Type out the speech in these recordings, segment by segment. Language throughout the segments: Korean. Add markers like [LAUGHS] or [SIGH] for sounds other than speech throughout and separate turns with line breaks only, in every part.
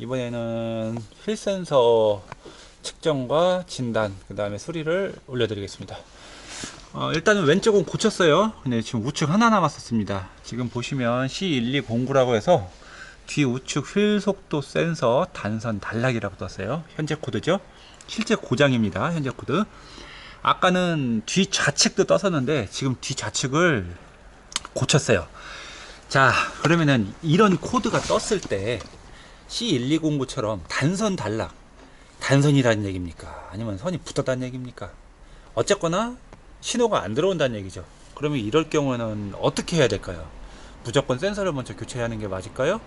이번에는 휠 센서 측정과 진단, 그 다음에 수리를 올려드리겠습니다. 어, 일단은 왼쪽은 고쳤어요. 근데 지금 우측 하나 남았었습니다. 지금 보시면 C1209라고 해서 뒤 우측 휠 속도 센서 단선 단락이라고 떴어요. 현재 코드죠. 실제 고장입니다. 현재 코드. 아까는 뒤 좌측도 떴었는데 지금 뒤 좌측을 고쳤어요. 자, 그러면은 이런 코드가 떴을 때 C1209처럼 단선 단락, 단선이라는 얘기입니까? 아니면 선이 붙었다는 얘기입니까? 어쨌거나 신호가 안 들어온다는 얘기죠. 그러면 이럴 경우에는 어떻게 해야 될까요? 무조건 센서를 먼저 교체하는 게 맞을까요?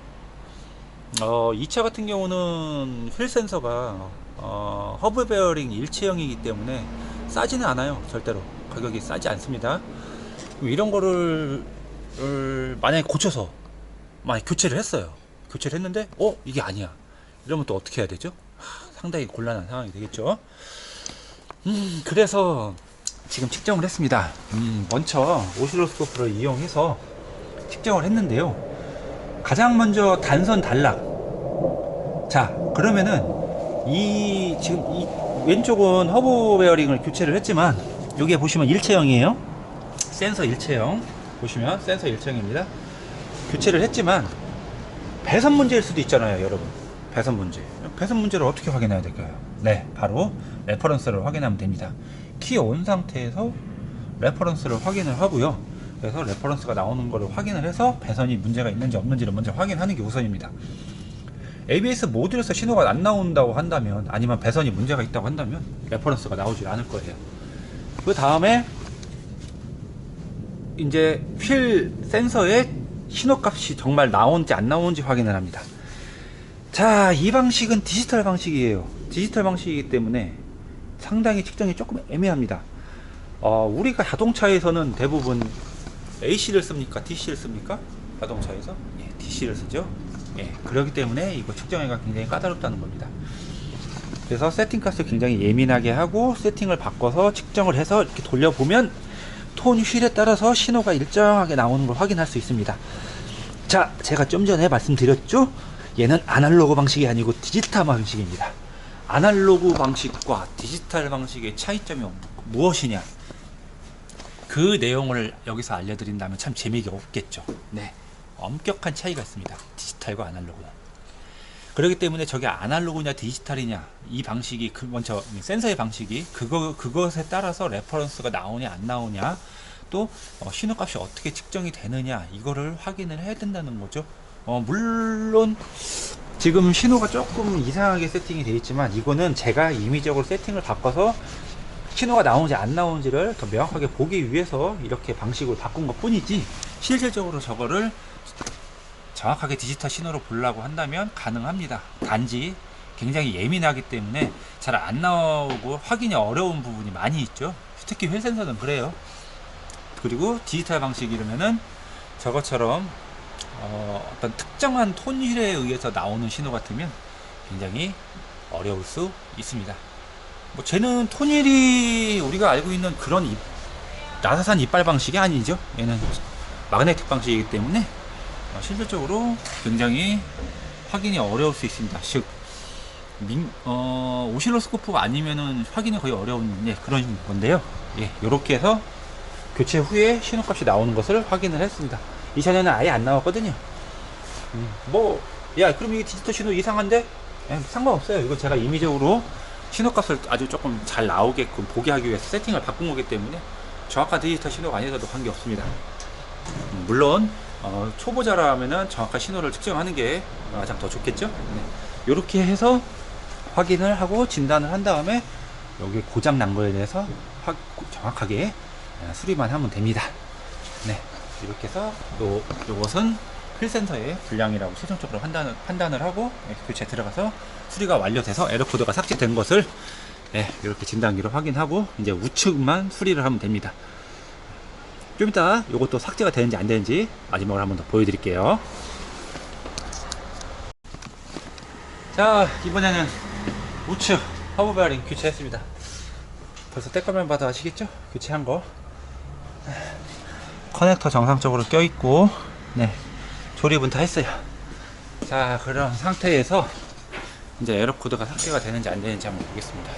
어, 2차 같은 경우는 휠 센서가 어, 허브 베어링 일체형이기 때문에 싸지는 않아요. 절대로 가격이 싸지 않습니다. 이런 거를 을 만약에 고쳐서 만약 교체를 했어요. 교체를 했는데 어 이게 아니야. 이러면 또 어떻게 해야 되죠? 하, 상당히 곤란한 상황이 되겠죠. 음 그래서 지금 측정을 했습니다. 음, 먼저 오실로스코프를 이용해서 측정을 했는데요. 가장 먼저 단선 단락. 자, 그러면은 이 지금 이 왼쪽은 허브 베어링을 교체를 했지만 여기에 보시면 일체형이에요. 센서 일체형 보시면 센서 일체형입니다. 교체를 했지만 배선 문제일 수도 있잖아요, 여러분. 배선 문제. 배선 문제를 어떻게 확인해야 될까요? 네, 바로 레퍼런스를 확인하면 됩니다. 키 온 상태에서 레퍼런스를 확인을 하고요. 그래서 레퍼런스가 나오는 거를 확인을 해서 배선이 문제가 있는지 없는지를 먼저 확인하는 게 우선입니다. ABS 모듈에서 신호가 안 나온다고 한다면 아니면 배선이 문제가 있다고 한다면 레퍼런스가 나오지 않을 거예요. 그 다음에 이제 휠 센서에 신호값이 정말 나오는지 안 나오는지 확인을 합니다. 자, 이 방식은 디지털 방식이에요. 디지털 방식이기 때문에 상당히 측정이 조금 애매합니다. 어, 우리가 자동차에서는 대부분 AC를 씁니까? DC를 씁니까? 자동차에서? 예, DC를 쓰죠. 예, 그렇기 때문에 이거 측정하기가 굉장히 까다롭다는 겁니다. 그래서 세팅 값을 굉장히 예민하게 하고 세팅을 바꿔서 측정을 해서 이렇게 돌려보면 톤 휠에 따라서 신호가 일정하게 나오는 걸 확인할 수 있습니다. 자, 제가 좀 전에 말씀드렸죠? 얘는 아날로그 방식이 아니고 디지털 방식입니다. 아날로그 방식과 디지털 방식의 차이점이 무엇이냐? 그 내용을 여기서 알려드린다면 참 재미가 없겠죠. 네. 엄격한 차이가 있습니다. 디지털과 아날로그는. 그렇기 때문에 저게 아날로그냐 디지털이냐 이 방식이 그 먼저 센서의 방식이 그거 그것에 따라서 레퍼런스가 나오냐 안 나오냐 또 어, 신호값이 어떻게 측정이 되느냐 이거를 확인을 해야 된다는 거죠. 어, 물론 지금 신호가 조금 이상하게 세팅이 되어 있지만 이거는 제가 임의적으로 세팅을 바꿔서 신호가 나오는지 안 나오는지를 더 명확하게 보기 위해서 이렇게 방식을 바꾼 것 뿐이지 실질적으로 저거를 정확하게 디지털 신호로 보려고 한다면 가능합니다. 단지 굉장히 예민하기 때문에 잘 안 나오고 확인이 어려운 부분이 많이 있죠. 특히 휠 센서는 그래요. 그리고 디지털 방식이라면은 저것처럼 어, 떤 특정한 톤휠에 의해서 나오는 신호 같으면 굉장히 어려울 수 있습니다. 뭐 쟤는 톤휠이 우리가 알고 있는 그런 입, 나사산 이빨 방식이 아니죠. 얘는 마그네틱 방식이기 때문에 어, 실질적으로 굉장히 확인이 어려울 수 있습니다. 즉, 민, 어, 오실로스코프가 아니면은 확인이 거의 어려운 예, 그런 건데요. 예, 요렇게 해서 교체 후에 신호값이 나오는 것을 확인을 했습니다. 이전에는 아예 안 나왔거든요. 음, 뭐, 야, 그럼 이게 디지털 신호 이상한데? 예, 상관없어요. 이거 제가 임의적으로 신호값을 아주 조금 잘 나오게끔 보게 하기 위해서 세팅을 바꾼 거기 때문에 정확한 디지털 신호가 아니어도 관계없습니다. 음, 물론, 어, 초보자라면은 정확한 신호를 측정하는 게 가장 더 좋겠죠? 네. 이렇게 해서 확인을 하고 진단을 한 다음에 여기 고장 난 거에 대해서 확, 정확하게 어, 수리만 하면 됩니다. 네. 이렇게 해서 요, 요것은 필센서의 불량이라고 최종적으로 판단을, 판단을 하고 예, 교체 들어가서 수리가 완료돼서 에러코드가 삭제된 것을 예, 이렇게 진단기로 확인하고 이제 우측만 수리를 하면 됩니다. 좀 이따 이것도 삭제가 되는지 안 되는지 마지막으로 한 번 더 보여드릴게요. 자, 이번에는 우측 허브 베어링 교체했습니다. 벌써 때까면 봐도 아시겠죠? 교체한 거. 커넥터 정상적으로 껴있고, 네. 조립은 다 했어요. 자, 그런 상태에서 이제 에러 코드가 삭제가 되는지 안 되는지 한번 보겠습니다.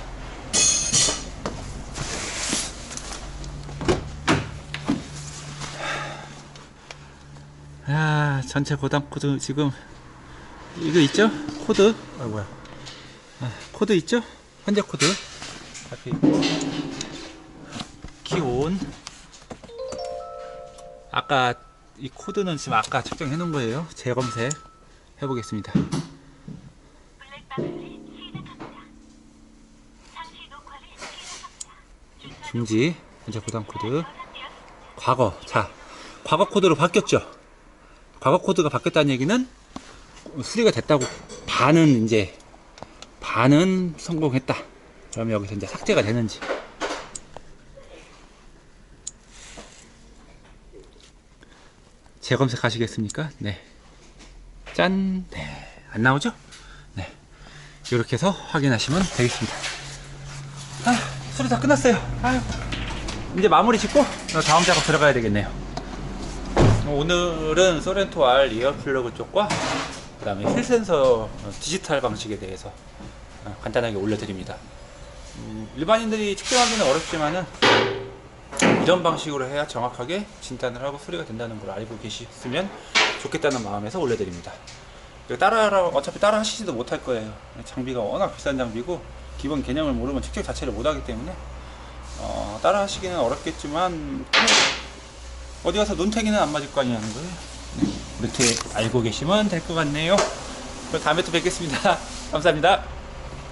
전체 고담 코드 지금 이거 있죠? 코드? 아 뭐야? 아, 코드 있죠? 현재 코드 앞에 있고 기온 아까 이 코드는 지금 아까 측정해 놓은 거예요. 재검색 해보겠습니다. 중지 현재 고담 코드. 과거 자 과거 코드로 바뀌었죠 과거 코드가 바뀌었다는 얘기는 수리가 됐다고 반은 이제 반은 성공했다. 그러면 여기서 이제 삭제가 되는지. 재검색 하시겠습니까? 네 짠. 네. 안 나오죠? 네. 이렇게 해서 확인하시면 되겠습니다. 아 수리 다 끝났어요. 아유. 이제 마무리 짓고 다음 작업 들어가야 되겠네요. 오늘은 소렌토 R 리어 플러그 쪽과 그 다음에 힐 센서 디지털 방식에 대해서 어, 간단하게 올려드립니다. 음, 일반인들이 측정하기는 어렵지만은 이런 방식으로 해야 정확하게 진단을 하고 수리가 된다는 걸 알고 계셨으면 좋겠다는 마음에서 올려드립니다. 따라 어차피 따라 하시지도 못할 거예요. 장비가 워낙 비싼 장비고 기본 개념을 모르면 측정 자체를 못하기 때문에 어, 따라 하시기는 어렵겠지만 어디 가서 눈탱이는 안 맞을 거 아니냐는 거예요. 네, 이렇게 알고 계시면 될 것 같네요. 그럼 다음에 또 뵙겠습니다. [LAUGHS] 감사합니다.